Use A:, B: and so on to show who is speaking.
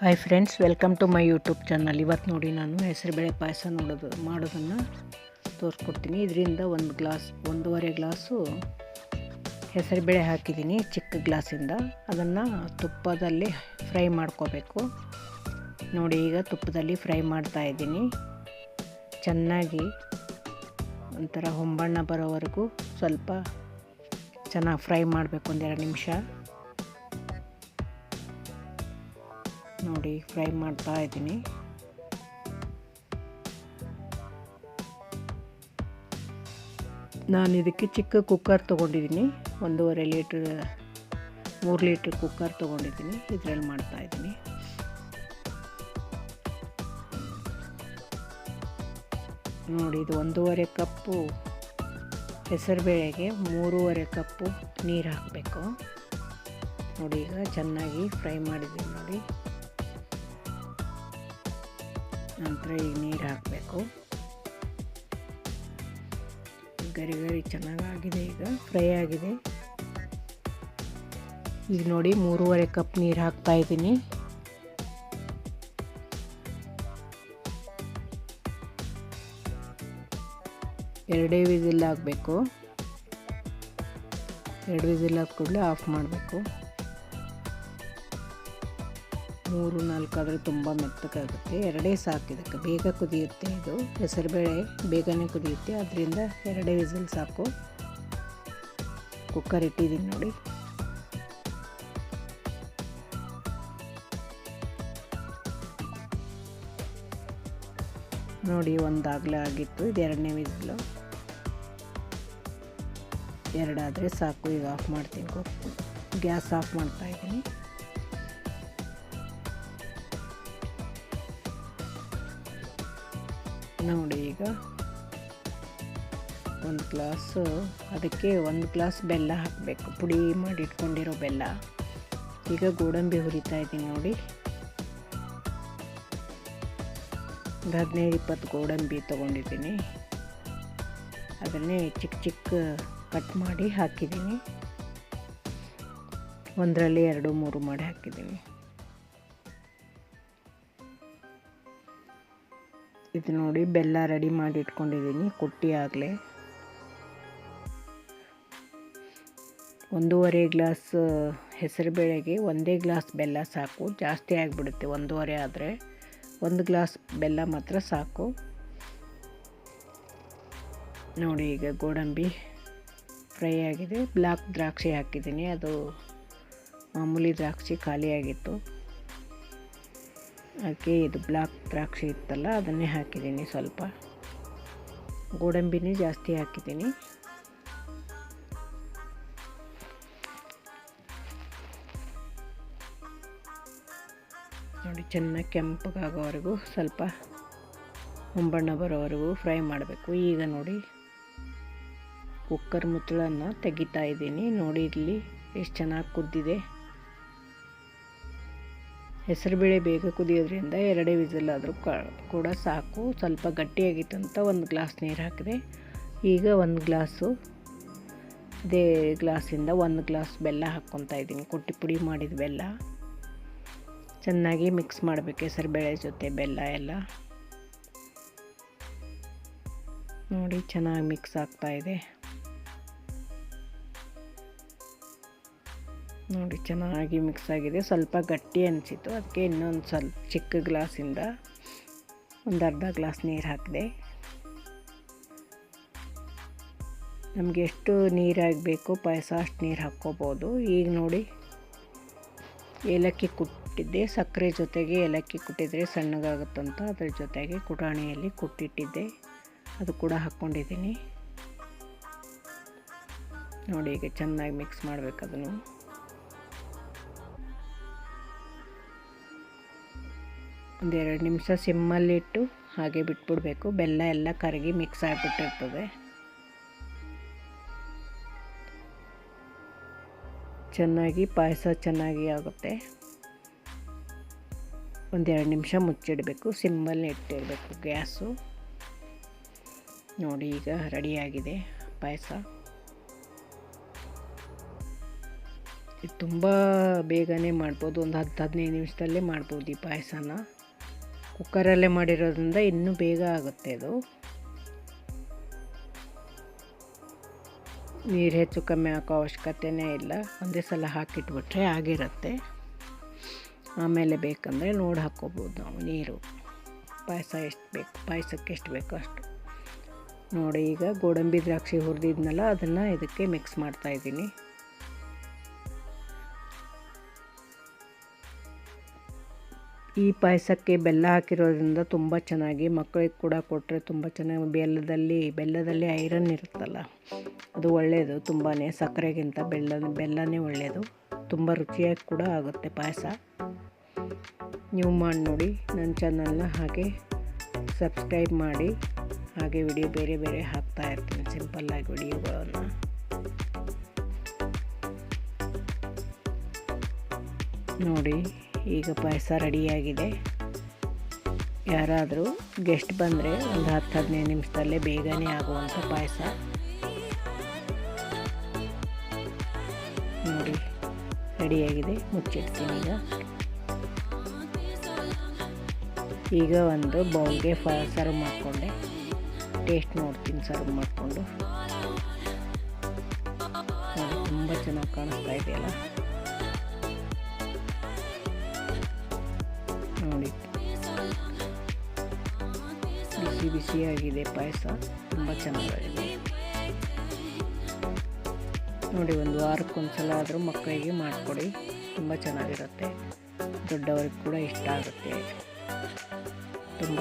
A: Hi friends welcome to my YouTube channel ಇವತ್ತು ನೋಡಿ ನಾನು ಹೆಸರುಬೇಳೆ ಪಾಯಸ ನೋಡೋದು, ಮಾಡೋದನ್ನು ತೋರಿಸ್ಕೊಡ್ತೀನಿ ಇದರಿಂದ ಒಂದು ಗ್ಲಾಸ್ ಒಂದೂವರೆ ಗ್ಲಾಸು ಹೆಸರುಬೇಳೆ ಹಾಕಿದ್ದೀನಿ ಚಿಕ್ಕ ಗ್ಲಾಸಿಂದ ಅದನ್ನು ತುಪ್ಪದಲ್ಲಿ ಫ್ರೈ ಮಾಡ್ಕೋಬೇಕು. ನೋಡಿ, ಈಗ ತುಪ್ಪದಲ್ಲಿ ಫ್ರೈ ಮಾಡ್ತಾ ಇದ್ದೀನಿ. ಚೆನ್ನಾಗಿ ಒಂಥರ ಹೊಂಬಣ್ಣ ಬರೋವರೆಗೂ ಸ್ವಲ್ಪ ಚೆನ್ನಾಗಿ ಫ್ರೈ ಮಾಡಬೇಕು, ಒಂದೆರಡು ನಿಮಿಷ. ನೋಡಿ ಫ್ರೈ ಮಾಡ್ತಾ ಇದ್ದೀನಿ. ನಾನು ಇದಕ್ಕೆ ಚಿಕ್ಕ ಕುಕ್ಕರ್ ತೊಗೊಂಡಿದ್ದೀನಿ. ಒಂದೂವರೆ ಲೀಟ್ರ್, ಮೂರು ಲೀಟ್ರ್ ಕುಕ್ಕರ್ ತೊಗೊಂಡಿದ್ದೀನಿ. ಇದರಲ್ಲಿ ಮಾಡ್ತಾ ಇದ್ದೀನಿ. ನೋಡಿ, ಇದು ಒಂದೂವರೆ ಕಪ್ಪು ಹೆಸರುಬೇಳೆಗೆ ಮೂರುವರೆ ಕಪ್ಪು ನೀರು ಹಾಕಬೇಕು. ನೋಡಿ, ಈಗ ಚೆನ್ನಾಗಿ ಫ್ರೈ ಮಾಡಿದ್ದೀನಿ ನೋಡಿ. ನಂತರ ಈಗ ನೀರು ಹಾಕಬೇಕು. ಗರಿ ಗರಿ ಚೆನ್ನಾಗಾಗಿದೆ ಈಗ, ಫ್ರೈ ಆಗಿದೆ. ಈಗ ನೋಡಿ ಮೂರುವರೆ ಕಪ್ ನೀರು ಹಾಕ್ತಾ ಇದ್ದೀನಿ. ಎರಡೇ ವಿಸಿಲ್ ಹಾಕಬೇಕು. ಎರಡು ವಿಸಿಲ್ ಕೂಡಲೇ ಆಫ್ ಮಾಡಬೇಕು. ಮೂರು, ನಾಲ್ಕು ಆದರೆ ತುಂಬ ಮೆತ್ತಗಾಗುತ್ತೆ ಎರಡೇ ಸಾಕು ಇದಕ್ಕೆ. ಬೇಗ ಕುದಿಯುತ್ತೆ ಇದು. ಹೆಸರುಬೇಳೆ ಬೇಗನೆ ಕುದಿಯುತ್ತೆ. ಅದರಿಂದ ಎರಡೇ ವಿಸಿಲ್ ಸಾಕು. ಕುಕ್ಕರ್ ಇಟ್ಟಿದ್ದೀನಿ ನೋಡಿ. ನೋಡಿ, ಒಂದಾಗಲೇ ಆಗಿತ್ತು. ಇದು ಎರಡನೇ ವಿಸಿಲು. ಎರಡಾದರೆ ಸಾಕು. ಈಗ ಆಫ್ ಮಾಡ್ತೀನಿ. ಗ್ಯಾಸ್ ಆಫ್ ಮಾಡ್ತಾ ಇದ್ದೀನಿ. ನೋಡಿ ಈಗ. ಒಂದು ಗ್ಲಾಸು ಅದಕ್ಕೆ ಒಂದು ಗ್ಲಾಸ್ ಬೆಲ್ಲ ಹಾಕಬೇಕು. ಪುಡಿ ಮಾಡಿ ಇಟ್ಕೊಂಡಿರೋ ಬೆಲ್ಲ. ಈಗ ಗೋಡಂಬಿ ಹುರಿತಾ ಇದ್ದೀನಿ ನೋಡಿ. ಒಂದು ಹದಿನೈದು, ಇಪ್ಪತ್ತು ಗೋಡಂಬಿ ತೊಗೊಂಡಿದ್ದೀನಿ. ಅದನ್ನೇ ಚಿಕ್ಕ ಚಿಕ್ಕ ಕಟ್ ಮಾಡಿ ಹಾಕಿದ್ದೀನಿ. ಒಂದರಲ್ಲಿ ಎರಡು, ಮೂರು ಮಾಡಿ ಹಾಕಿದ್ದೀನಿ. ಇದು ನೋಡಿ, ಬೆಲ್ಲ ರೆಡಿ ಮಾಡಿ ಇಟ್ಕೊಂಡಿದ್ದೀನಿ ಕುಟ್ಟಿ ಆಗಲೇ. ಒಂದೂವರೆ ಗ್ಲಾಸ್, ಹೆಸರುಬೇಳೆಗೆ ಒಂದೇ ಗ್ಲಾಸ್ ಬೆಲ್ಲ ಸಾಕು, ಜಾಸ್ತಿ ಆಗಿಬಿಡುತ್ತೆ ಒಂದೂವರೆ ಆದರೆ. ಒಂದು ಗ್ಲಾಸ್ ಬೆಲ್ಲ ಮಾತ್ರ ಸಾಕು. ನೋಡಿ, ಈಗ ಗೋಡಂಬಿ ಫ್ರೈ ಆಗಿದೆ. ಬ್ಲ್ಯಾಕ್ ದ್ರಾಕ್ಷಿ ಹಾಕಿದ್ದೀನಿ, ಅದು ಮಾಮೂಲಿ ದ್ರಾಕ್ಷಿ ಖಾಲಿಯಾಗಿತ್ತು. ಅದಕ್ಕೆ ಇದು ಬ್ಲ್ಯಾಕ್ ದ್ರಾಕ್ಷಿ ಇತ್ತಲ್ಲ, ಅದನ್ನೇ ಹಾಕಿದ್ದೀನಿ ಸ್ವಲ್ಪ. ಗೋಡಂಬಿನೇ ಜಾಸ್ತಿ ಹಾಕಿದ್ದೀನಿ. ನೋಡಿ, ಚೆನ್ನಾಗಿ ಕೆಂಪಗಾಗೋವರೆಗೂ ಸ್ವಲ್ಪ ಹೊಂಬಣ್ಣ ಬರೋವರೆಗೂ ಫ್ರೈ ಮಾಡಬೇಕು. ಈಗ ನೋಡಿ ಕುಕ್ಕರ್ ಮುಚ್ಚಳನ್ನು ತೆಗಿತಾ ಇದ್ದೀನಿ. ನೋಡಿ ಇಲ್ಲಿ ಎಷ್ಟು ಚೆನ್ನಾಗಿ ಕುದ್ದಿದೆ. ಹೆಸರುಬೇಳೆ ಬೇಗ ಕುದಿಯೋದ್ರಿಂದ ಎರಡೇ ವಿಸಿಲ್ ಆದರೂ ಕೂಡ ಸಾಕು. ಸ್ವಲ್ಪ ಗಟ್ಟಿಯಾಗಿತ್ತು ಅಂತ ಒಂದು ಗ್ಲಾಸ್ ನೀರು ಹಾಕಿದೆ. ಈಗ ಒಂದು ಗ್ಲಾಸು, ಇದೇ ಗ್ಲಾಸಿಂದ ಒಂದು ಗ್ಲಾಸ್ ಬೆಲ್ಲ ಹಾಕ್ಕೊತಾ ಇದ್ದೀನಿ. ಕುಟ್ಟಿ ಪುಡಿ ಮಾಡಿದ ಬೆಲ್ಲ. ಚೆನ್ನಾಗಿ ಮಿಕ್ಸ್ ಮಾಡಬೇಕು ಹೆಸರುಬೇಳೆ ಜೊತೆ ಬೆಲ್ಲ ಎಲ್ಲ. ನೋಡಿ, ಚೆನ್ನಾಗಿ ಮಿಕ್ಸ್ ಆಗ್ತಾ ನೋಡಿ, ಚೆನ್ನಾಗಿ ಮಿಕ್ಸ್ ಆಗಿದೆ. ಸ್ವಲ್ಪ ಗಟ್ಟಿ ಅನಿಸಿತು ಅದಕ್ಕೆ ಇನ್ನೊಂದು ಸ್ವಲ್ಪ ಚಿಕ್ಕ ಗ್ಲಾಸಿಂದ ಒಂದು ಅರ್ಧ ಗ್ಲಾಸ್ ನೀರು ಹಾಕಿದೆ. ನಮಗೆ ಎಷ್ಟು ನೀರಾಗಬೇಕು ಪಾಯಸ ಅಷ್ಟು ನೀರು ಹಾಕ್ಕೋಬೋದು. ಈಗ ನೋಡಿ, ಏಲಕ್ಕಿ ಕುಟ್ಟಿದ್ದೆ. ಸಕ್ಕರೆ ಜೊತೆಗೆ ಏಲಕ್ಕಿ ಕುಟ್ಟಿದರೆ ಸಣ್ಣಗಾಗುತ್ತಂತ ಅದ್ರ ಜೊತೆಗೆ ಕುಟಾಣಿಯಲ್ಲಿ ಕುಟ್ಟಿಟ್ಟಿದ್ದೆ. ಅದು ಕೂಡ ಹಾಕ್ಕೊಂಡಿದ್ದೀನಿ. ನೋಡಿ, ಈಗ ಚೆನ್ನಾಗಿ ಮಿಕ್ಸ್ ಮಾಡಬೇಕು ಅದನ್ನು. ಒಂದೆರಡು ನಿಮಿಷ ಸಿಮ್ಮಲ್ಲಿಟ್ಟು ಹಾಗೆ ಬಿಟ್ಬಿಡಬೇಕು. ಬೆಲ್ಲ ಎಲ್ಲ ಕರಗಿ ಮಿಕ್ಸ್ ಆಗಿಬಿಟ್ಟಿರ್ತದೆ. ಚೆನ್ನಾಗಿ ಪಾಯಸ ಚೆನ್ನಾಗಿ ಆಗುತ್ತೆ. ಒಂದೆರಡು ನಿಮಿಷ ಮುಚ್ಚಿಡಬೇಕು. ಸಿಮ್ಮಲ್ಲಿ ಇಟ್ಟಿರಬೇಕು ಗ್ಯಾಸು. ನೋಡಿ, ಈಗ ರೆಡಿಯಾಗಿದೆ ಪಾಯಸ. ಇದು ತುಂಬ ಬೇಗನೆ ಮಾಡ್ಬೋದು. ಒಂದು ಹತ್ತು ಹದಿನೈದು ನಿಮಿಷದಲ್ಲೇ ಮಾಡ್ಬೋದು ಈ ಪಾಯಸನ. ಕುಕ್ಕರಲ್ಲೇ ಮಾಡಿರೋದ್ರಿಂದ ಇನ್ನೂ ಬೇಗ ಆಗುತ್ತೆ ಅದು ನೀರು ಹೆಚ್ಚು ಕಮ್ಮಿ ಹಾಕೋ ಅವಶ್ಯಕತೆಯೇ ಇಲ್ಲ. ಒಂದೇ ಸಲ ಹಾಕಿಟ್ಬಿಟ್ರೆ ಆಗಿರುತ್ತೆ. ಆಮೇಲೆ ಬೇಕಂದರೆ ನೋಡಿ ಹಾಕ್ಕೋಬೋದು ನಾವು ನೀರು. ಪಾಯಸ ಎಷ್ಟು ಬೇಕು, ಪಾಯಸಕ್ಕೆ ಎಷ್ಟು ಬೇಕೋ ಅಷ್ಟು. ನೋಡಿ ಈಗ ಗೋಡಂಬಿ ದ್ರಾಕ್ಷಿ ಹುರಿದಿದ್ನಲ್ಲ, ಅದನ್ನು ಇದಕ್ಕೆ ಮಿಕ್ಸ್ ಮಾಡ್ತಾಯಿದ್ದೀನಿ ಈ ಪಾಯಸಕ್ಕೆ ಬೆಲ್ಲ ಹಾಕಿರೋದ್ರಿಂದ ತುಂಬ ಚೆನ್ನಾಗಿ ಮಕ್ಕಳಿಗೆ ಕೂಡ ಕೊಟ್ಟರೆ ತುಂಬ ಚೆನ್ನಾಗಿ ಬೆಲ್ಲದಲ್ಲಿ ಬೆಲ್ಲದಲ್ಲಿ ಐರನ್ ಇರುತ್ತಲ್ಲ, ಅದು ಒಳ್ಳೆಯದು ತುಂಬಾ ಸಕ್ಕರೆಗಿಂತ ಬೆಲ್ಲ, ಬೆಲ್ಲನೇ ಒಳ್ಳೆಯದು ತುಂಬ ರುಚಿಯಾಗಿ ಕೂಡ ಆಗುತ್ತೆ ಪಾಯಸ. ನೀವು ಮಾಡಿ ನೋಡಿ, ನನ್ನ ಚಾನಲ್ನ ಹಾಗೆ ಸಬ್ಸ್ಕ್ರೈಬ್ ಮಾಡಿ. ಹಾಗೆ ವಿಡಿಯೋ ಬೇರೆ ಬೇರೆ ಹಾಕ್ತಾ ಇರ್ತೀನಿ ಸಿಂಪಲ್ಲಾಗಿ ವಿಡಿಯೋಗಳನ್ನು. ನೋಡಿ ಈಗ ಪಾಯಸ ರೆಡಿಯಾಗಿದೆ. ಯಾರಾದರೂ ಗೆಸ್ಟ್ ಬಂದರೆ ಒಂದು ಹತ್ತು, ಹದಿನೈದು ನಿಮಿಷದಲ್ಲೇ ಬೇಗನೆ ಆಗುವಂಥ ಪಾಯಸ. ನೋಡಿ, ರೆಡಿಯಾಗಿದೆ, ಮುಚ್ಚಿಡ್ತೀನಿ ಈಗ. ಈಗ ಒಂದು ಬೌಲ್ಗೆ ಫ ಸರ್ವ್ ಮಾಡಿಕೊಂಡೆ. ಟೇಸ್ಟ್ ನೋಡ್ತೀನಿ, ಸರ್ವ್ ಮಾಡಿಕೊಂಡು. ತುಂಬ ಚೆನ್ನಾಗಿ ಕಾಣಿಸ್ತಾ ಇದೆಯಲ್ಲ? ನೋಡಿ. ಬಿಸಿ ಬಿಸಿಯಾಗಿದೆ ಪಾಯಸ. ತುಂಬ ಚೆನ್ನಾಗಿದೆ. ನೋಡಿ, ಒಂದು ವಾರಕ್ಕೊಂದ್ಸಲ ಆದರೂ ಮಕ್ಕಳಿಗೆ ಮಾಡಿಕೊಡಿ. ತುಂಬ ಚೆನ್ನಾಗಿರುತ್ತೆ. ದೊಡ್ಡವ್ರಿಗೆ ಕೂಡ ಇಷ್ಟ ಆಗುತ್ತೆ. ತುಂಬ